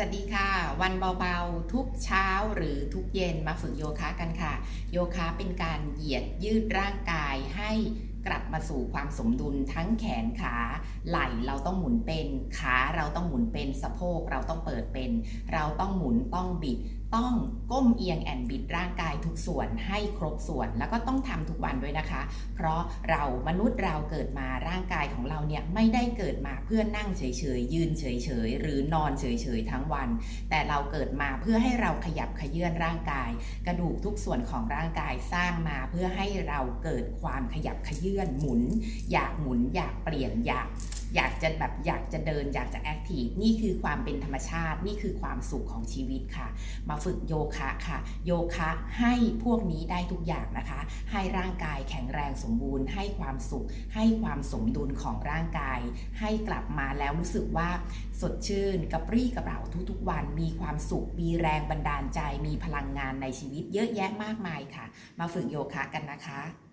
สวัสดีค่ะ วันเบาๆ ทุกเช้าหรือทุกเย็นมาฝึกโยคะกันค่ะ โยคะเป็นการเหยียดยืดร่างกายให้ กลับมาสู่ความสมดุลทั้งแขนขาไหล่เราต้องหมุนเป็นขาเราต้องหมุนเป็นสะโพกเราต้องเปิดเป็น เราต้องหมุนต้องบิดต้องก้มเอียงแอนบิดร่างกายทุกส่วนให้ครบส่วนแล้วก็ต้องทำทุกวันด้วยนะคะ เพราะเรามนุษย์เราเกิดมาร่างกายของเราเนี่ยไม่ได้เกิดมาเพื่อนั่งเฉยๆยืนเฉยๆหรือนอนเฉยๆทั้งวัน แต่เราเกิดมาเพื่อให้เราขยับขยื่นร่างกาย กระดูกทุกส่วนของร่างกายสร้างมาเพื่อให้เราเกิดความขยับขยื่นนหมุน อยากหมุน อยากเปลี่ยนอยากอยากจะแบบอยากจะเดินอยากจะแอคทีฟนี่คือความเป็นธรรมชาติ นี่คือความสุขของชีวิตค่ะ มาฝึกโยคะค่ะ โยคะให้พวกนี้ได้ทุกอย่างนะคะ ให้ร่างกายแข็งแรงสมบูรณ์ ให้ความสุข ให้ความสมดุลของร่างกาย ให้กลับมาแล้วรู้สึกว่า สดชื่นกระปรี้กระเป๋าทุกๆ วัน มีความสุข มีแรงบันดาลใจ มีพลังงานในชีวิตเยอะแยะมากมายค่ะ มาฝึกโยคะกันนะคะ